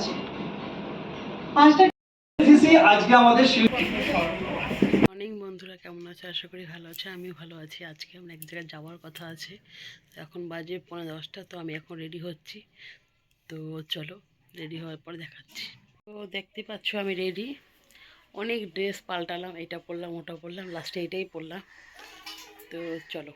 আছে। আজকে আমাদের বন্ধুরা, কেমন আছে? আশা করি ভালো আছে। আমিও ভালো আছি। আজকে আমরা এক জায়গায় যাওয়ার কথা আছে। তো এখন বাজে পনেরো দশটা, তো আমি এখন রেডি হচ্ছি। তো চলো রেডি হওয়ার পর দেখাচ্ছি। তো দেখতে পাচ্ছ আমি রেডি অনেক ড্রেস পাল্টালাম, এটা পরলাম, ওটা পরলাম লাস্টে এটাই পরলাম। তো চলো।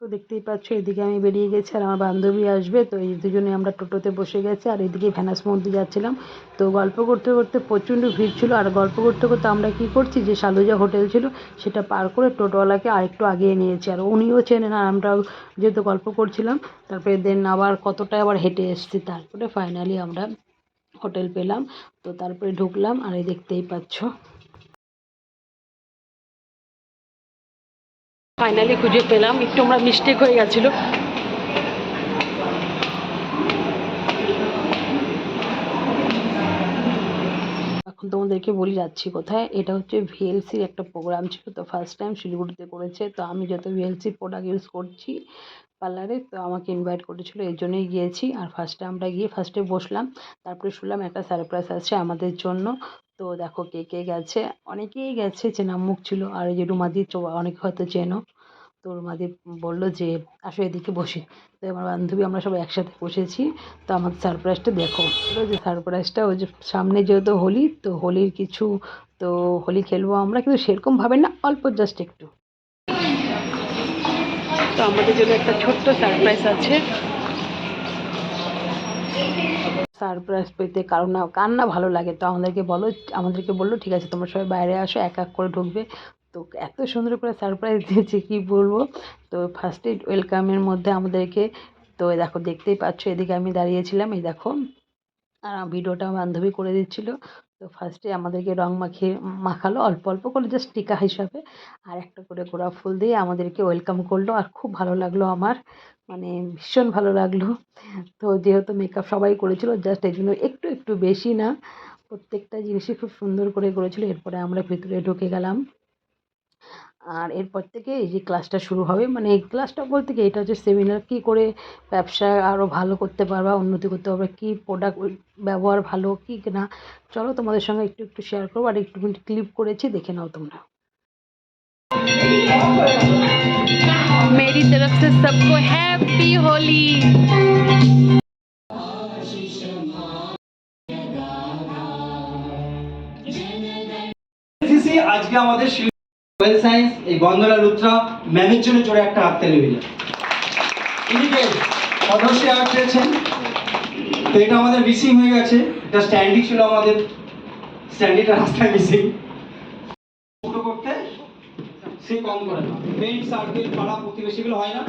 তো দেখতেই পাচ্ছ, এদিকে আমি বেরিয়ে গেছি আর আমার বান্ধবী আসবে। তো এই দুজনে আমরা টোটোতে বসে গেছি আর এদিকে ভ্যানাস মন্দির যাচ্ছিলাম। তো গল্প করতে করতে প্রচণ্ড ভিড় ছিল আর গল্প করতে করতে আমরা কি করছি, যে সালুজা হোটেল ছিল সেটা পার করে টোটোওয়ালাকে আরেকটু আগিয়ে নিয়েছি আর উনিও চেনেন আর আমরাও যেহেতু গল্প করছিলাম, তারপরে দেন আবার কতটা আবার হেঁটে এসেছি, তারপরে ফাইনালি আমরা হোটেল পেলাম। তো তারপরে ঢুকলাম আর এই দেখতেই পাচ্ছ। ফাইনালি খুঁজে পেলাম। একটু আমরা মিস্টেক হয়ে গেছিল। এখন তোমাদেরকে বলি, যাচ্ছি কোথায়? এটা হচ্ছে ভিএলসির একটা প্রোগ্রাম ছিল। তো ফার্স্ট টাইম শিলিগুড়িতে করেছে। তো আমি যত ভিএলসি প্রোডাক্ট ইউজ করছি পার্লারে তো আমাকে ইনভাইট করেছিল। এই জন্যই গিয়েছি। আর ফার্স্টে আমরা গিয়ে ফার্স্টে বসলাম। তারপরে শুনলাম একটা সারপ্রাইজ আছে আমাদের জন্য। তো দেখো কে কে গেছে? অনেকেই গেছে, চেনা মুখ ছিল। আর এই যে রুমাদি অনেকে হয়তো চেনো। তো রুমাদি বলল যে, আসো এদিকে বসি। তো আমার বান্ধবী, আমরা সবাই একসাথে বসেছি। তো আমার সারপ্রাইজটা দেখো। যে সারপ্রাইজটা ওই যে সামনে যেহেতু হোলি, তো হোলির কিছু, তো হোলি খেলব আমরা। কিন্তু সেরকমভাবে না, অল্প জাস্ট একটু। তো আমাদের জন্য একটা ছোট্ট সারপ্রাইজ আছে। সারপ্রাইজ পেতে কারণ না, কার না ভালো লাগে, তো আমাদেরকে বলো, আমাদেরকে বলল, ঠিক আছে, তোমরা সবাই বাইরে আসো, এক এক করে ঢুকবে। তো এত সুন্দর করে সারপ্রাইজ দিয়েছে, কি বলব? তো ফার্স্টে ওয়েলকামের মধ্যে আমাদেরকে, তো দেখো দেখতেই পাচ্ছ, এদিকে আমি দাঁড়িয়েছিলাম, এই দেখো। আর ভিডিওটা বান্ধবী করে দিচ্ছিল। তো ফার্স্টে আমাদেরকে রং মাখিয়ে মাখালো, অল্প অল্প করে জাস্ট টিকা হিসাবে। আর একটা করে গোড়া ফুল দিয়ে আমাদেরকে ওয়েলকাম করল, আর খুব ভালো লাগল আমার। মানে ভীষণ ভালো লাগল। তো যেহেতু মেকআপ সবাই করেছিল জাস্ট এই জন্য একটু একটু বেশি না, প্রত্যেকটা জিনিসই খুব সুন্দর করে করেছিল। এরপরে আমরা ভিতরে ঢুকে গেলাম। আর এরপর থেকে এই যে ক্লাসটা শুরু হবে মানে এই ক্লাসটা বলতে কি এটা হচ্ছে সেমিনার কী করে ব্যবসা আরও ভালো করতে পারবা উন্নতি করতে পারবে কী প্রোডাক্ট ব্যবহার ভালো কী না চলো তোমাদের সঙ্গে একটু একটু শেয়ার করবো আর একটু ক্লিপ করেছি দেখে নাও তোমরা मेरी तरफ से सबको हैप्पी होली দিছি আজকে আমাদের শিল্প ওয়েল সায়েন্স এই গন্ধলা লুত্রা ম্যামের জন্য জোরে একটা হাত তালি হইল ইনিকে সদস্য অ্যাওয়ার্ড পেয়েছেন তো এটা আমাদের মিসিং হয়ে গেছে। এটা স্ট্যান্ডি ছিল আমাদের। স্ট্যান্ডিটা রাস্তায় মিসিং ফটো করতে সে কম করে না। ফ্রেন্ড সার্কেল পাড়া প্রতিবেশীগুলো হয় না।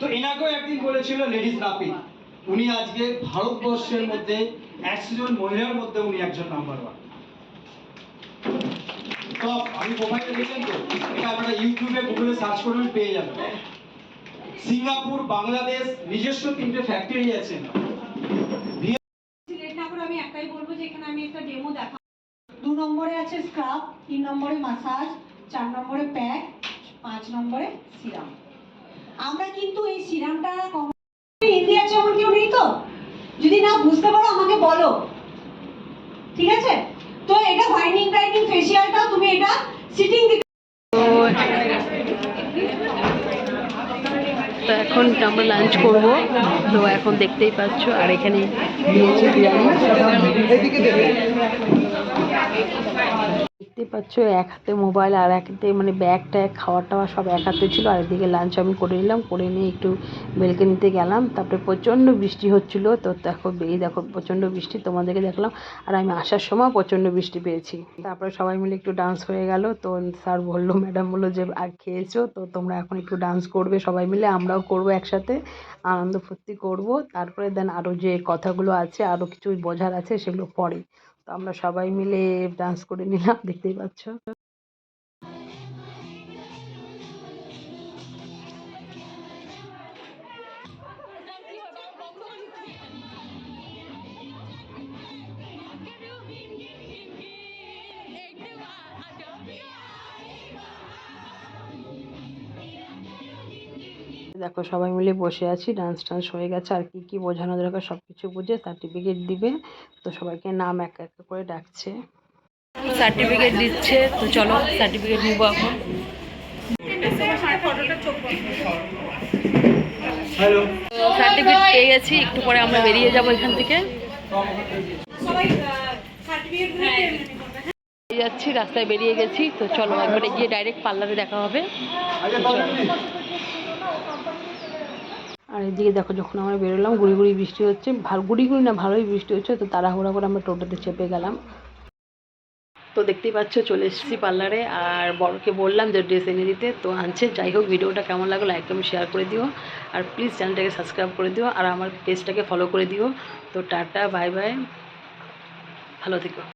তো এনাকেও একদিন বলেছিল লেডিস নাপি উনি আজকে ভারতবর্ষের মধ্যে, একশো জন মহিলার মধ্যে উনি একজন নাম্বার ওয়ান আমি দেখলেন তো? এটা আপনারা ইউটিউবে গুগলে সার্চ করবেন, পেয়ে যাবেন। সিঙ্গাপুর, বাংলাদেশ, নিজস্ব তিনটে ফ্যাক্টরি আছে। আমি একটাই বলব যে এখানে আমি একটা ডেমো দু নম্বরে আছে স্ক্রাব তিন নম্বরে মাসাজ চার নম্বরে প্যাক পাঁচ নম্বরে সিরাম আমরা কিন্তু এই সিরামটা হিন্দি কেউ নেই তো? যদি না বুঝতে পারো, আমাকে বলো। ঠিক আছে? তো টাইনিং ফেসিয়ালটা তুমি এটা সিটিং তো এখন আমরা লাঞ্চ করব। তো এখন দেখতেই পাচ্ছ আর এখানে দিয়েছে বিরিয়ানি। পাচ্ছ? এক হাতে মোবাইল আর এক হাতে মানে ব্যাগ ট্যাগ খাওয়া টাওয়া সব এক হাতে ছিল। আর এদিকে লাঞ্চ আমি করে নিলাম, করে নিয়ে একটু বেলকনিতে গেলাম। তারপরে প্রচণ্ড বৃষ্টি হচ্ছিল। তো দেখো, এই দেখো, প্রচণ্ড বৃষ্টি তোমাদেরকে দেখলাম। আর আমি আসার সময় প্রচণ্ড বৃষ্টি পেয়েছি। তারপরে সবাই মিলে একটু ডান্স হয়ে গেল। তো স্যার বলল ম্যাডাম বলল যে, আর খেয়েছো? তো তোমরা এখন একটু ডান্স করবে সবাই মিলে। আমরাও করব একসাথে। আনন্দ ফুর্তি করব। তারপরে দেন আরও যে কথাগুলো আছে আরও কিছু বোঝার আছে, সেগুলো পরে। আমরা সবাই মিলে ডান্স করে নিলাম দেখতেই পাচ্ছ। দেখো সবাই মিলে বসে আছি ডান্স টান্স হয়ে গেছে আর কি কি বোঝানো দরকার সব কিছু বুঝে সার্টিফিকেট দিবে তো সবাইকে নাম এক এক করে ডাকছে। সার্টিফিকেট দিচ্ছে তো চলো সার্টিফিকেট নিব এখন। সার্টিফিকেট পেয়ে গেছি একটু পরে আমরা বেরিয়ে যাব এখান থেকে। বেরিয়ে যাচ্ছি রাস্তায় বেরিয়ে গেছি তো চলো একবারে গিয়ে ডাইরেক্ট পার্লারে দেখা হবে। আর এদিকে দেখো যখন আমরা বেরোলাম, গুড়ি গুড়ি বৃষ্টি হচ্ছে। ভালো, গুড়ি গুড়ি না, ভালোই বৃষ্টি হচ্ছে। তো তাড়াহুড়া করে আমরা টোটোতে চেপে গেলাম। তো দেখতেই পাচ্ছ, চলে এসেছি পার্লারে। আর বড়কে বললাম যে ড্রেস এনে দিতে, তো আনছে। যাই হোক, ভিডিওটা কেমন লাগল লাইক কমেন্ট শেয়ার করে দিও। আর প্লিজ চ্যানেলটাকে সাবস্ক্রাইব করে দিও। আর আমার পেজটাকে ফলো করে দিও। তো টাটা বাই বাই ভালো থেকো।